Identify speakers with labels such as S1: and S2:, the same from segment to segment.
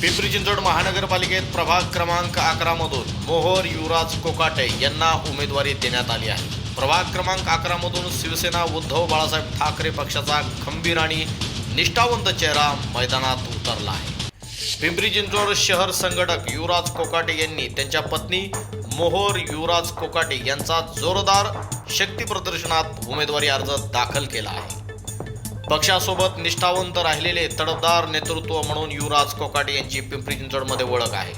S1: पिंपरी चिंचवड महानगरपालिकेत प्रभाग क्रमांक अकरामधून मोहर युवराज कोकाटे यांना उमेदवारी देण्यात आली आहे. प्रभाग क्रमांक अकरामधून शिवसेना उद्धव बाळासाहेब ठाकरे पक्षाचा खंबीर आणि निष्ठावंत चेहरा मैदानात उतरला आहे. पिंपरी चिंचवड शहर संघटक युवराज कोकाटे यांनी त्यांच्या पत्नी मोहोर युवराज कोकाटे यांचा जोरदार शक्ती प्रदर्शनात उमेदवारी अर्ज दाखल केला आहे. पक्षासोबत निष्ठावंत राहिलेले तडफदार नेतृत्व म्हणून युवराज कोकाटे यांची पिंपरी चिंचवडमध्ये ओळख आहे.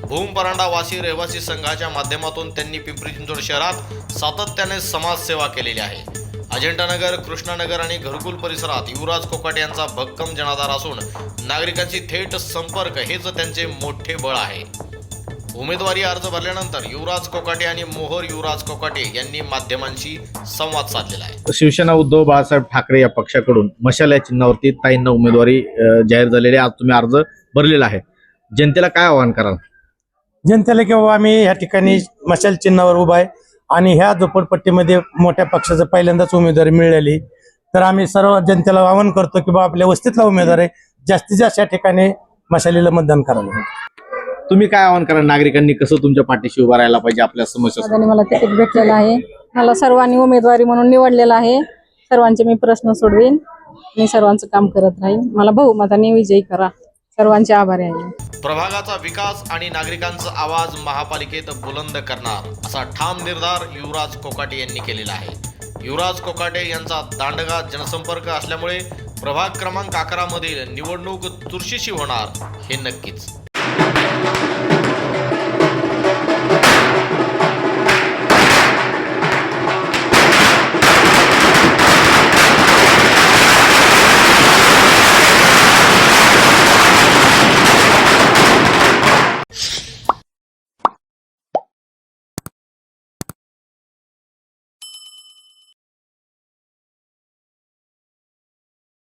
S1: भूम परांडा वासी रहिवासी संघाच्या माध्यमातून त्यांनी पिंपरी चिंचवड शहरात सातत्याने समाजसेवा केलेली आहे. अजिंठानगर कृष्णानगर आणि घरकुल परिसरात युवराज कोकाटे यांचा भक्कम जनाधार असून नागरिकांशी थेट संपर्क हेच त्यांचे मोठे बळ आहे. उमेदवारी अर्ज भरल्यानंतर युवराज कोकाटे आणि मोहर युवराज कोकाटे यांनी माध्यमांशी संवाद साधलेला आहे.
S2: शिवसेना उद्धव बाळासाहेब ठाकरे या पक्षाकडून मशाल या चिन्हावरती ताईंना उमेदवारी जाहीर झालेली आज तुम्ही अर्ज भरलेला आहे. जनतेला काय आवाहन कराल?
S3: जनतेला किंवा आम्ही ह्या ठिकाणी मशाल चिन्हावर उभा आहे आणि ह्या झोपडपट्टीमध्ये मोठ्या पक्षाचं पहिल्यांदाच उमेदवारी मिळाली. तर आम्ही सर्व जनतेला आवाहन करतो की बा आपल्या वस्तीतला उमेदवार आहे. जास्तीत जास्त या ठिकाणी मशालीला मतदान करावं.
S2: तुम्ही काय आवाहन कराल नागरिकांनी? कसं तुमच्या पाठीशी उभा राहायला पाहिजे आपल्या समस्या
S4: मला तिकीट भेटलेलं आहे. मला सर्वांनी उमेदवारी म्हणून निवडलेलं आहे. सर्वांचे मी प्रश्न सोडवीन. मी सर्वांचं काम करत राहीन. मला बहुमताने विजयी करा. सर्वांचे आभारी आहे.
S1: प्रभागाचा विकास आणि नागरिकांचा आवाज महापालिकेत बुलंद करणार असा ठाम निर्धार युवराज कोकाटे यांनी केलेला आहे. युवराज कोकाटे यांचा दांडगा जनसंपर्क असल्यामुळे प्रभाग क्रमांक अकरा मधील निवडणूक चुरशीची होणार हे नक्कीच.